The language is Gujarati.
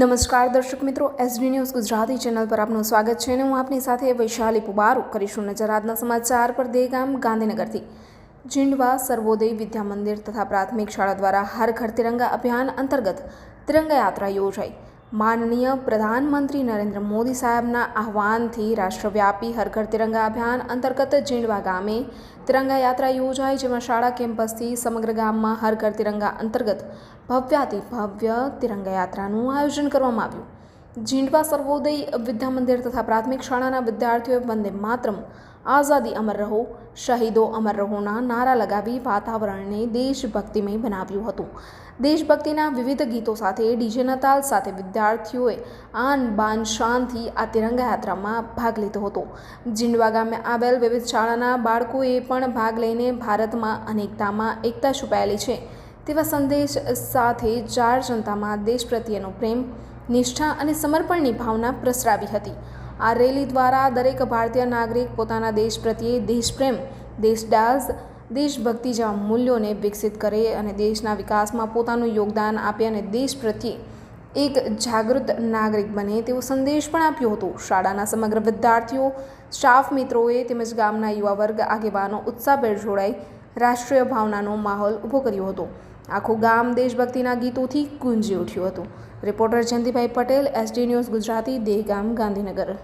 નમસ્કાર દર્શક મિત્રો એસડી ન્યૂઝ ગુજરાતી ચેનલ પર આપનું સ્વાગત છે અને હું આપની સાથે વૈશાલી પુબારો કરીશું નજર આજના સમાચાર પર દેગામ ગાંધીનગરથી. જીંડવા, સર્વોદય વિદ્યા મંદિર તથા પ્રાથમિક શાળા દ્વારા હર ઘર તિરંગા અભિયાન અંતર્ગત તિરંગા યાત્રા યોજાઈ. માનનીય પ્રધાનમંત્રી નરેન્દ્ર મોદી સાહેબના આહવાનથી રાષ્ટ્રવ્યાપી હર ઘર તિરંગા અભિયાન અંતર્ગત જીંડવા ગામે તિરંગા યાત્રા યોજાઈ, જેમાં શાળા કેમ્પસથી સમગ્ર ગામમાં હર ઘર તિરંગા અંતર્ગત ભવ્યાતિ ભવ્ય તિરંગા યાત્રાનું આયોજન કરવામાં આવ્યું. જીંડવા સર્વોદય વિદ્યા મંદિર તથા પ્રાથમિક શાળાના વિદ્યાર્થીઓએ વંદે માતરમ. આઝાદી અમર રહો, શહીદો અમર રહોના નારા લગાવી વાતાવરણને દેશભક્તિમય બનાવ્યું હતું. દેશભક્તિના વિવિધ ગીતો સાથે ડીજેના તાલ સાથે વિદ્યાર્થીઓએ આન બાન શાનથી આ તિરંગા યાત્રામાં ભાગ લીધો હતો. જીંડવા ગામે આવેલ વિવિધ શાળાના બાળકોએ પણ ભાગ લઈને ભારતમાં અનેકતામાં એકતા છુપાયેલી છે. તેવા સંદેશ સાથે ચાર જનતામાં દેશ પ્રત્યેનો પ્રેમ, નિષ્ઠા અને સમર્પણની ભાવના પ્રસરાવી હતી. આ રેલી દ્વારા દરેક ભારતીય નાગરિક પોતાના દેશ પ્રત્યે દેશપ્રેમ દેશદાસ દેશભક્તિ જેવા મૂલ્યોને વિકસિત કરે અને દેશના વિકાસમાં પોતાનું યોગદાન આપે અને દેશ પ્રત્યે એક જાગૃત નાગરિક બને તેવો સંદેશ પણ આપ્યો હતો. શાળાના સમગ્ર વિદ્યાર્થીઓ, સ્ટાફ મિત્રોએ તેમજ ગામના યુવા વર્ગ આગેવાનો ઉત્સાહભેર જોડાઈ રાષ્ટ્રીય ભાવનાનો માહોલ ઊભો કર્યો હતો. આખું ગામ દેશભક્તિના ગીતોથી ગુંજી ઉઠ્યું હતું. Reporter Jayantibhai Patel, SD news Gujarati, Dehgam, Gandhinagar.